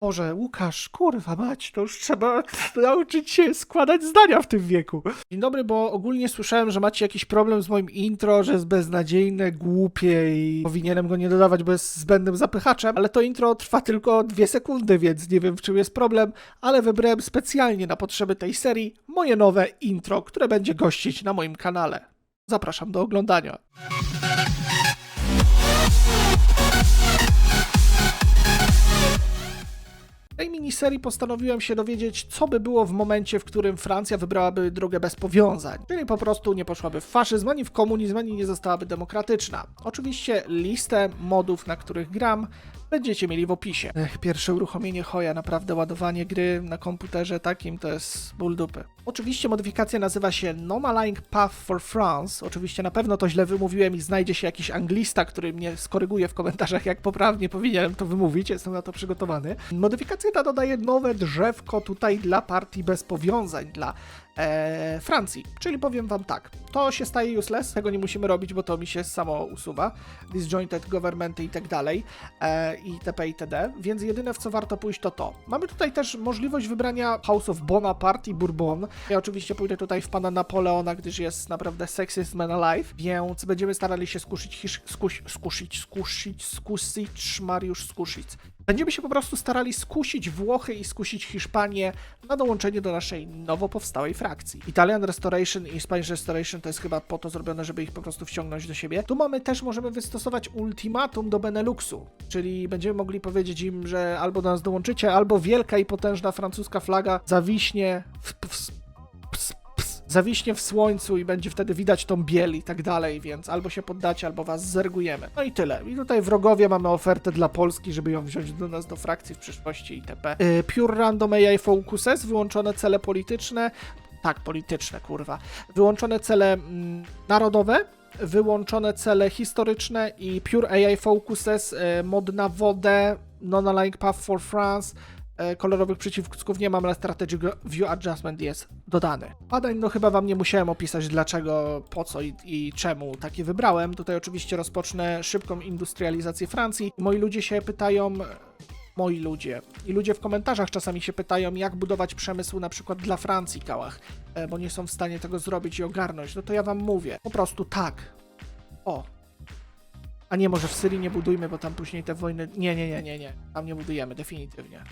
Boże, Łukasz, kurwa mać, to już trzeba nauczyć się składać zdania w tym wieku. Dzień dobry, bo ogólnie słyszałem, że macie jakiś problem z moim intro, że jest beznadziejne, głupie i powinienem go nie dodawać, bo jest zbędnym zapychaczem, ale to intro trwa tylko dwie sekundy, więc nie wiem w czym jest problem, ale wybrałem specjalnie na potrzeby tej serii moje nowe intro, które będzie gościć na moim kanale. Zapraszam do oglądania. Tej miniserii postanowiłem się dowiedzieć, co by było w momencie, w którym Francja wybrałaby drogę bez powiązań. Czyli po prostu nie poszłaby w faszyzm, ani w komunizm, ani nie zostałaby demokratyczna. Oczywiście listę modów, na których gram, będziecie mieli w opisie. Ech, pierwsze uruchomienie hoja, naprawdę ładowanie gry na komputerze takim to jest ból dupy. Oczywiście modyfikacja nazywa się Nomaling Path for France. Oczywiście na pewno to źle wymówiłem i znajdzie się jakiś anglista, który mnie skoryguje w komentarzach, jak poprawnie powinienem to wymówić. Jestem na to przygotowany. Modyfikacja ta dodaje nowe drzewko tutaj dla partii bez powiązań, dla e, Francji. Czyli powiem wam tak, to się staje useless, tego nie musimy robić, bo to mi się samo usuwa. Disjointed governmenty i tak dalej, e, itp. itd. Więc jedyne w co warto pójść to to. Mamy tutaj też możliwość wybrania House of Bonaparte i Bourbon. Ja oczywiście pójdę tutaj w pana Napoleona, gdyż jest naprawdę sexiest man alive, więc będziemy starali się skuszyć, hisz, skuś, skuszyć, skuszyć, skusić, Mariusz skuszyć. Będziemy się po prostu starali skusić Włochy i skusić Hiszpanię na dołączenie do naszej nowo powstałej frakcji. Italian Restoration i Spanish Restoration to jest chyba po to zrobione, żeby ich po prostu wciągnąć do siebie. Tu mamy też, możemy wystosować ultimatum do Beneluxu, czyli będziemy mogli powiedzieć im, że albo do nas dołączycie, albo wielka i potężna francuska flaga zawiśnie w, w, zawiśnie w słońcu i będzie wtedy widać tą biel i tak dalej, więc albo się poddacie, albo was zergujemy. No i tyle. I tutaj wrogowie mamy ofertę dla Polski, żeby ją wziąć do nas do frakcji w przyszłości itp. Yy, Pure Random AI Focuses, wyłączone cele polityczne, tak, polityczne, kurwa. Wyłączone cele mm, narodowe, wyłączone cele historyczne i Pure AI Focuses, y, mod na wodę, Non-Aligned Path for France, kolorowych przycisków nie mam, ale Strategic View Adjustment jest dodany. Badań, no chyba wam nie musiałem opisać dlaczego, po co i, i czemu takie wybrałem. Tutaj oczywiście rozpocznę szybką industrializację Francji. Moi ludzie się pytają, moi ludzie i ludzie w komentarzach czasami się pytają, jak budować przemysł na przykład dla Francji, kałach, e, bo nie są w stanie tego zrobić i ogarnąć. No to ja wam mówię, po prostu tak. O, a nie, może w Syrii nie budujmy, bo tam później te wojny. Nie, nie, nie, nie, nie. Tam nie budujemy, definitywnie.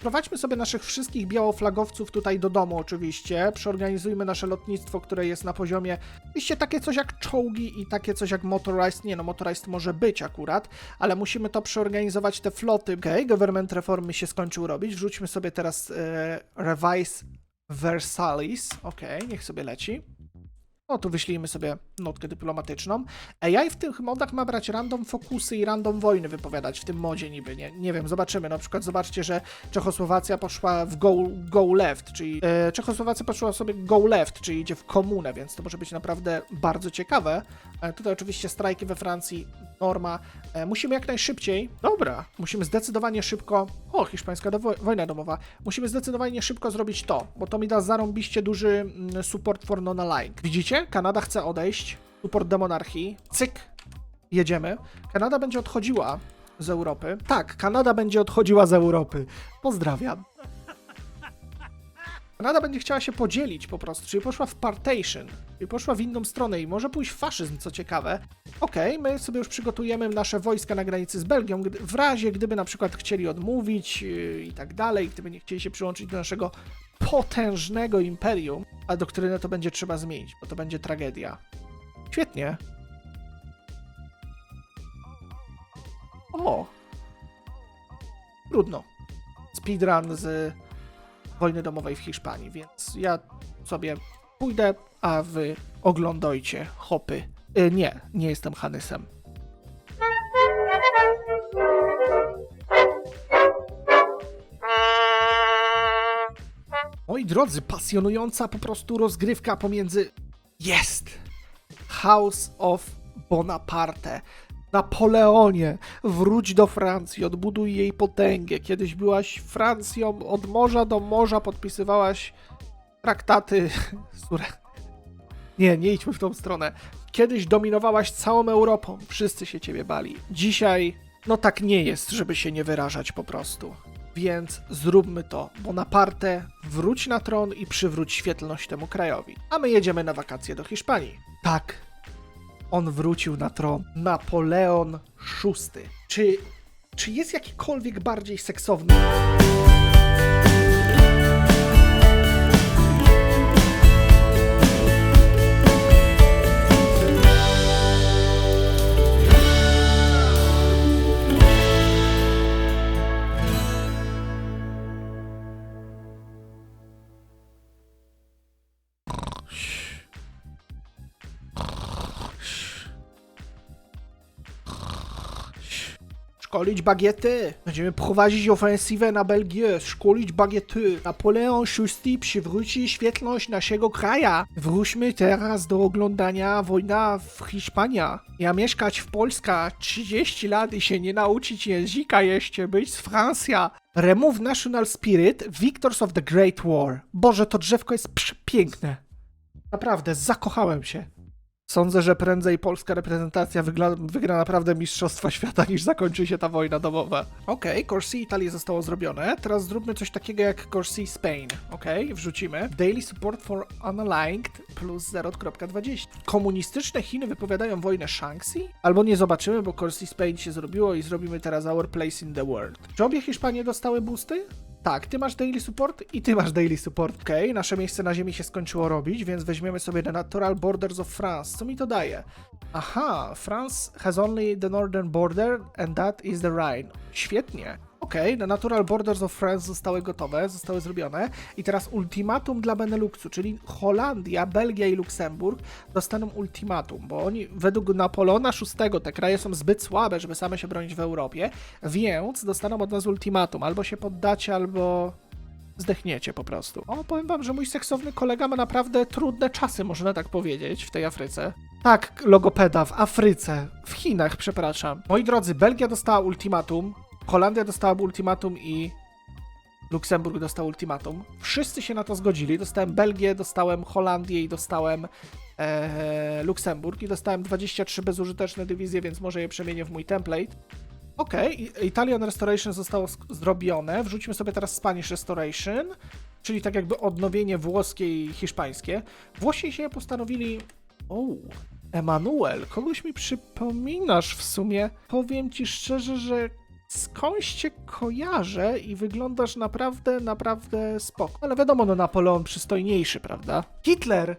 Prowadźmy sobie naszych wszystkich białoflagowców tutaj do domu, oczywiście. Przeorganizujmy nasze lotnictwo, które jest na poziomie. Oczywiście takie coś jak czołgi i takie coś jak motorized. Nie no, motorized może być akurat, ale musimy to przeorganizować te floty. Okej, okay, government reformy się skończył robić. Wrzućmy sobie teraz e, Revise Versailles. Okej, okay, niech sobie leci. No tu wyślijmy sobie notkę dyplomatyczną. AI w tych modach ma brać random fokusy i random wojny wypowiadać w tym modzie niby, nie, nie wiem, zobaczymy. Na przykład zobaczcie, że Czechosłowacja poszła w go, go left, czyli e, Czechosłowacja poszła sobie go left, czyli idzie w komunę, więc to może być naprawdę bardzo ciekawe. E, tutaj oczywiście strajki we Francji, norma. E, musimy jak najszybciej, dobra, musimy zdecydowanie szybko, o, hiszpańska do, wojna domowa, musimy zdecydowanie szybko zrobić to, bo to mi da zarąbiście duży mm, support for non-aligned. Widzicie? Kanada chce odejść, support demonarchii, cyk, jedziemy. Kanada będzie odchodziła z Europy. Tak, Kanada będzie odchodziła z Europy. Pozdrawiam. Kanada będzie chciała się podzielić po prostu, czyli poszła w partition, czyli poszła w inną stronę i może pójść faszyzm, co ciekawe. Okej, okay, my sobie już przygotujemy nasze wojska na granicy z Belgią, gdy, w razie gdyby na przykład chcieli odmówić yy, i tak dalej, gdyby nie chcieli się przyłączyć do naszego potężnego imperium, a doktrynę to będzie trzeba zmienić, bo to będzie tragedia. Świetnie. O! Trudno. Speedrun z wojny domowej w Hiszpanii, więc ja sobie pójdę, a wy oglądajcie hopy. Y, nie, nie jestem Hanysem. Moi drodzy, pasjonująca po prostu rozgrywka pomiędzy. Jest! House of Bonaparte. Napoleonie, wróć do Francji, odbuduj jej potęgę. Kiedyś byłaś Francją od morza do morza, podpisywałaś traktaty. Które... Nie, nie idźmy w tą stronę. Kiedyś dominowałaś całą Europą, wszyscy się ciebie bali. Dzisiaj No tak nie jest, żeby się nie wyrażać po prostu. Więc zróbmy to. Bonaparte, wróć na tron i przywróć świetlność temu krajowi. A my jedziemy na wakacje do Hiszpanii. Tak, on wrócił na tron. Napoleon VI. Czy, czy jest jakikolwiek bardziej seksowny? Szkolić bagiety. Będziemy prowadzić ofensywę na Belgię. Szkolić bagiety. Napoleon VI przywróci świetność naszego kraja. Wróćmy teraz do oglądania wojna w Hiszpanii. Ja mieszkać w Polsce 30 lat i się nie nauczyć języka jeszcze, być z Francja. Remove national spirit, victors of the Great War. Boże, to drzewko jest przepiękne. Naprawdę, zakochałem się. Sądzę, że prędzej polska reprezentacja wygla- wygra naprawdę Mistrzostwa Świata, niż zakończy się ta wojna domowa. Okej, okay, Corsi Italii zostało zrobione. Teraz zróbmy coś takiego jak Corsi Spain. Okej, wrzucimy. Daily support for unaligned plus 0.20. Komunistyczne Chiny wypowiadają wojnę Shanxi? Albo nie zobaczymy, bo Corsi Spain się zrobiło i zrobimy teraz our place in the world. Czy obie Hiszpanie dostały boosty? Tak, ty masz daily support i ty masz daily support. Okej, okay, nasze miejsce na ziemi się skończyło robić, więc weźmiemy sobie The Natural Borders of France. Co mi to daje? Aha, France has only the northern border and that is the Rhine. Świetnie. Okej, okay, Natural Borders of France zostały gotowe, zostały zrobione. I teraz ultimatum dla Beneluxu, czyli Holandia, Belgia i Luksemburg dostaną ultimatum, bo oni według Napoleona VI te kraje są zbyt słabe, żeby same się bronić w Europie, więc dostaną od nas ultimatum. Albo się poddacie, albo zdechniecie po prostu. O, powiem wam, że mój seksowny kolega ma naprawdę trudne czasy, można tak powiedzieć, w tej Afryce. Tak, logopeda, w Afryce, w Chinach, przepraszam. Moi drodzy, Belgia dostała ultimatum, Holandia dostała ultimatum i Luksemburg dostał ultimatum. Wszyscy się na to zgodzili. Dostałem Belgię, dostałem Holandię i dostałem e, Luksemburg i dostałem 23 bezużyteczne dywizje, więc może je przemienię w mój template. Ok, Italian Restoration zostało zrobione. Wrzućmy sobie teraz Spanish Restoration, czyli tak jakby odnowienie włoskie i hiszpańskie. Włosi się postanowili... O, Emanuel, kogoś mi przypominasz w sumie. Powiem ci szczerze, że skądś cię kojarzę i wyglądasz naprawdę, naprawdę spoko. Ale wiadomo, no Napoleon przystojniejszy, prawda? Hitler!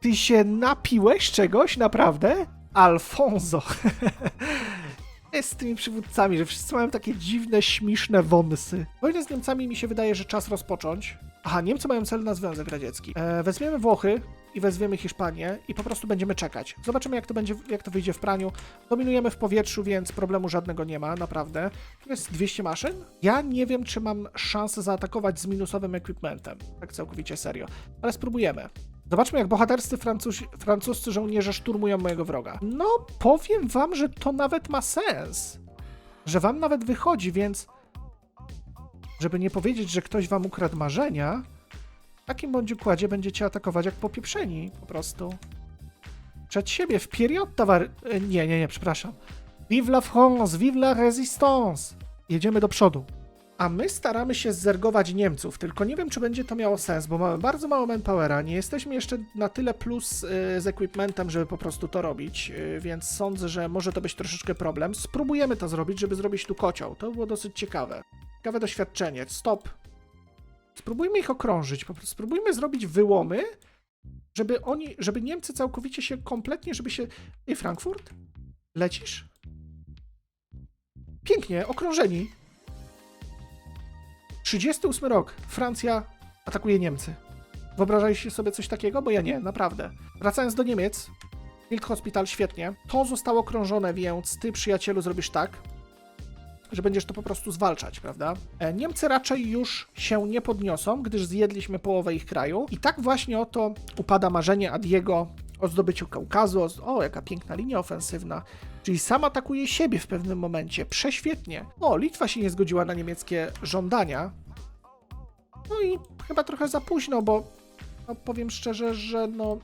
Ty się napiłeś czegoś, naprawdę? Alfonso! z tymi przywódcami, że wszyscy mają takie dziwne, śmieszne wąsy. Wojnę z Niemcami mi się wydaje, że czas rozpocząć. Aha, Niemcy mają cel na Związek Radziecki. E, wezmiemy Włochy i wezwiemy Hiszpanię i po prostu będziemy czekać. Zobaczymy, jak to będzie, jak to wyjdzie w praniu. Dominujemy w powietrzu, więc problemu żadnego nie ma, naprawdę. Tu jest 200 maszyn. Ja nie wiem, czy mam szansę zaatakować z minusowym equipmentem. Tak całkowicie serio. Ale spróbujemy. Zobaczmy, jak bohaterscy francuscy żołnierze szturmują mojego wroga. No, powiem wam, że to nawet ma sens. Że wam nawet wychodzi, więc... Żeby nie powiedzieć, że ktoś wam ukradł marzenia, takim bądź układzie będziecie atakować jak popieprzeni, po prostu. Przed siebie, w period towar... Nie, nie, nie, przepraszam. Vive la France, vive la résistance! Jedziemy do przodu. A my staramy się zergować Niemców, tylko nie wiem, czy będzie to miało sens, bo mamy bardzo mało manpowera, nie jesteśmy jeszcze na tyle plus y, z equipmentem, żeby po prostu to robić, y, więc sądzę, że może to być troszeczkę problem. Spróbujemy to zrobić, żeby zrobić tu kocioł. To było dosyć ciekawe. Ciekawe doświadczenie. Stop. Spróbujmy ich okrążyć, po prostu spróbujmy zrobić wyłomy, żeby oni, żeby Niemcy całkowicie się kompletnie, żeby się... Ej, Frankfurt? Lecisz? Pięknie, okrążeni. 38 rok. Francja atakuje Niemcy. Wyobrażaliście sobie coś takiego? Bo ja nie, naprawdę. Wracając do Niemiec, Field Hospital świetnie. To zostało krążone, więc ty, przyjacielu, zrobisz tak, że będziesz to po prostu zwalczać, prawda? E, Niemcy raczej już się nie podniosą, gdyż zjedliśmy połowę ich kraju. I tak właśnie oto upada marzenie Adiego o zdobyciu Kaukazu. O, jaka piękna linia ofensywna. Czyli sam atakuje siebie w pewnym momencie. Prześwietnie. O, Litwa się nie zgodziła na niemieckie żądania. No i chyba trochę za późno, bo no, powiem szczerze, że no.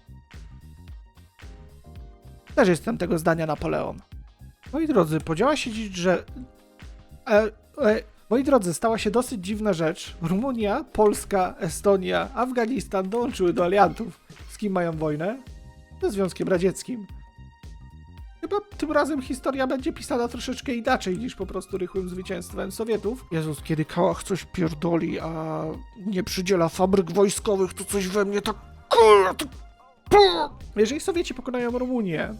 Też jestem tego zdania Napoleon. Moi drodzy, podziała się dziś, że... E, e, moi drodzy, stała się dosyć dziwna rzecz. Rumunia, Polska, Estonia, Afganistan dołączyły do aliantów. Z kim mają wojnę? Ze Związkiem Radzieckim. Chyba tym razem historia będzie pisana troszeczkę inaczej niż po prostu rychłym zwycięstwem Sowietów. Jezus, kiedy Kałach coś pierdoli, a nie przydziela fabryk wojskowych, to coś we mnie tak... to- Jeżeli Sowieci pokonają Rumunię,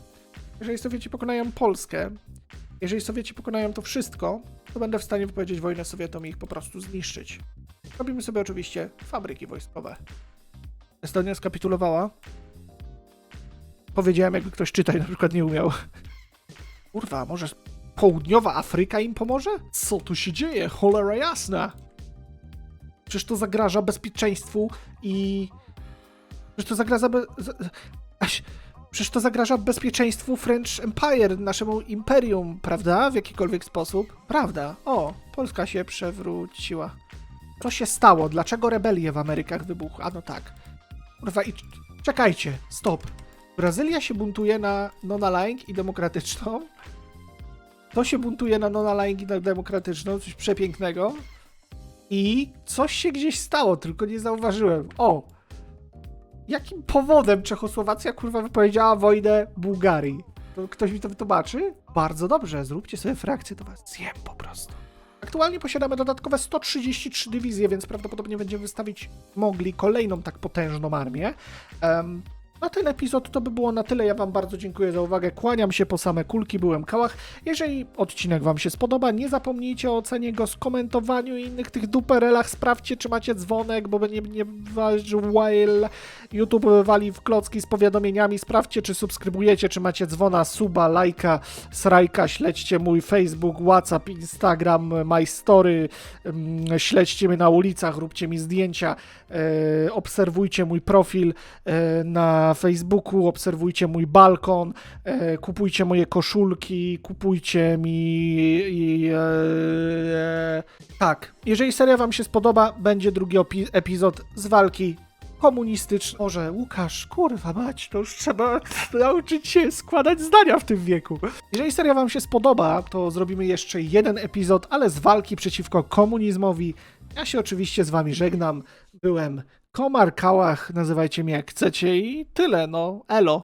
jeżeli Sowieci pokonają Polskę, jeżeli Sowieci pokonają to wszystko, to będę w stanie wypowiedzieć wojnę Sowietom i ich po prostu zniszczyć. Robimy sobie oczywiście fabryki wojskowe. Estonia skapitulowała. Powiedziałem, jakby ktoś czytać na przykład nie umiał. Kurwa, może południowa Afryka im pomoże? Co tu się dzieje? Cholera jasna! Przecież to zagraża bezpieczeństwu i... Przecież to zagraża... Be... Przecież to zagraża bezpieczeństwu French Empire, naszemu imperium, prawda? W jakikolwiek sposób. Prawda. O, Polska się przewróciła. Co się stało? Dlaczego rebelie w Amerykach wybuchły? A no tak. Kurwa, i czekajcie, stop. Brazylia się buntuje na non-aligned i demokratyczną. To się buntuje na non-aligned i na demokratyczną, coś przepięknego. I coś się gdzieś stało, tylko nie zauważyłem. O! Jakim powodem Czechosłowacja kurwa wypowiedziała wojnę Bułgarii? To ktoś mi to wytłumaczy? Bardzo dobrze, zróbcie sobie frakcję, to was zjem po prostu. Aktualnie posiadamy dodatkowe 133 dywizje, więc prawdopodobnie będziemy wystawić mogli kolejną tak potężną armię. Em, na ten epizod to by było na tyle. Ja Wam bardzo dziękuję za uwagę. Kłaniam się po same kulki, byłem Kałach. Jeżeli odcinek Wam się spodoba, nie zapomnijcie o ocenie go, skomentowaniu i innych tych duperelach. Sprawdźcie, czy macie dzwonek, bo nie, nie while YouTube wali w klocki z powiadomieniami. Sprawdźcie, czy subskrybujecie, czy macie dzwona, suba, lajka, srajka. Śledźcie mój Facebook, WhatsApp, Instagram, My Story. Ym, Śledźcie mnie na ulicach, róbcie mi zdjęcia. E, obserwujcie mój profil e, na Facebooku, obserwujcie mój balkon, e, kupujcie moje koszulki, kupujcie mi. I, e, e, tak, jeżeli seria Wam się spodoba, będzie drugi epizod z walki komunistycznej. Może Łukasz, kurwa mać, to już trzeba nauczyć się składać zdania w tym wieku. Jeżeli seria Wam się spodoba, to zrobimy jeszcze jeden epizod, ale z walki przeciwko komunizmowi. Ja się oczywiście z Wami żegnam. Byłem Komar Kałach, nazywajcie mnie jak chcecie i tyle, no. Elo.